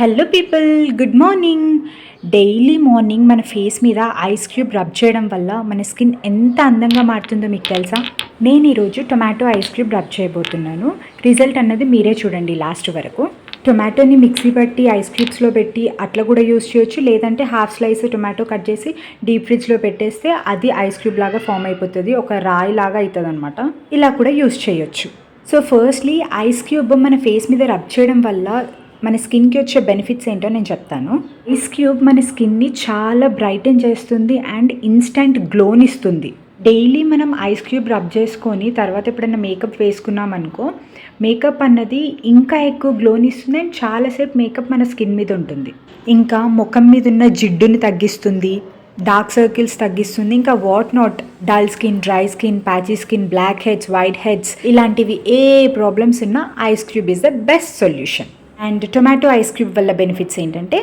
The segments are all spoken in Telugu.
Hello people good morning daily morning మన ఫేస్ మీద ఐస్ క్యూబ్ రబ్ చేయడం వల్ల మన స్కిన్ ఎంత అందంగా మారుతుందో మీకు తెలుసా? నేను ఈరోజు టొమాటో ఐస్ క్యూబ్ రబ్ చేయబోతున్నాను. రిజల్ట్ అన్నది మీరే చూడండి లాస్ట్ వరకు. టొమాటోని మిక్సీ పట్టి ఐస్ క్యూబ్స్లో పెట్టి అట్లా కూడా యూస్ చేయొచ్చు. లేదంటే హాఫ్ స్లైస్ టొమాటో కట్ చేసి డీప్ ఫ్రిడ్జ్లో పెట్టేస్తే అది ఐస్ క్యూబ్ లాగా ఫామ్ అయిపోతుంది. ఒక రాయి లాగా అవుతుంది అనమాట ఇలా కూడా యూస్ చేయొచ్చు. సో ఫస్ట్లీ ఐస్ క్యూబ్ మన ఫేస్ మీద రబ్ చేయడం వల్ల మన స్కిన్కి వచ్చే బెనిఫిట్స్ ఏంటో నేను చెప్తాను. ఐస్ క్యూబ్ మన స్కిన్ని చాలా బ్రైటన్ చేస్తుంది అండ్ ఇన్స్టెంట్ గ్లోనిస్తుంది డైలీ మనం ఐస్ క్యూబ్ రబ్ చేసుకొని తర్వాత ఎప్పుడైనా మేకప్ వేసుకున్నాం అనుకో మేకప్ అన్నది ఇంకా ఎక్కువ గ్లోని ఇస్తుంది అండ్ చాలాసేపు మేకప్ మన స్కిన్ మీద ఉంటుంది. ఇంకా ముఖం మీద ఉన్న జిడ్డుని తగ్గిస్తుంది డార్క్ సర్కిల్స్ తగ్గిస్తుంది ఇంకా what not dull skin dry skin patchy skin blackheads whiteheads ఇలాంటివి ఏ ప్రాబ్లమ్స్ ఉన్నా ice cube is the best solution. And tomato ice cube వల్ల బెనిఫిట్స్ ఏంటంటే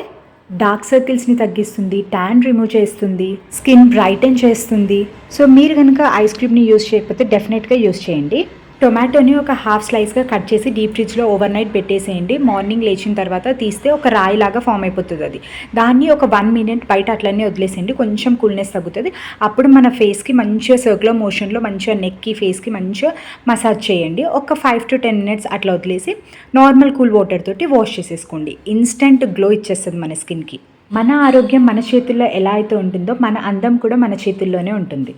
డార్క్ సర్కిల్స్ని తగ్గిస్తుంది ట్యాన్ రిమూవ్ చేస్తుంది స్కిన్ బ్రైటన్ చేస్తుంది. సో మీరు కనుక ఐస్ క్యూబ్ని యూస్ చేయకపోతే డెఫినెట్గా యూస్ చేయండి. టొమాటోని ఒక హాఫ్ స్లైస్గా కట్ చేసి డీప్ ఫ్రిడ్జ్లో ఓవర్ నైట్ పెట్టేసేయండి. మార్నింగ్ లేచిన తర్వాత తీస్తే ఒక రాయిలాగా ఫామ్ అయిపోతుంది అది. దాన్ని ఒక వన్ మినిట్ బయట అట్లనే వదిలేసేయండి. కొంచెం కూల్నెస్ తగ్గుతుంది. అప్పుడు మన ఫేస్కి మంచిగా సర్క్యులర్ మోషన్లో మంచిగా నెక్కి ఫేస్కి మంచిగా మసాజ్ చేయండి. ఒక ఫైవ్ టు టెన్ మినిట్స్ అట్లా వదిలేసి నార్మల్ కూల్ వాటర్ తోటి వాష్ చేసేసుకోండి. ఇన్స్టెంట్ గ్లో ఇచ్చేస్తుంది మన స్కిన్కి. మన ఆరోగ్యం మన చేతుల్లో ఎలా అయితే ఉంటుందో మన అందం కూడా మన చేతుల్లోనే ఉంటుంది.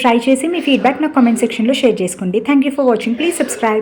ట్రై చేసి మీ ఫీడ్బ్యాక్ నా కామెంట్ సెక్షన్లో షేర్ చేసుకోండి. Thank you for watching please subscribe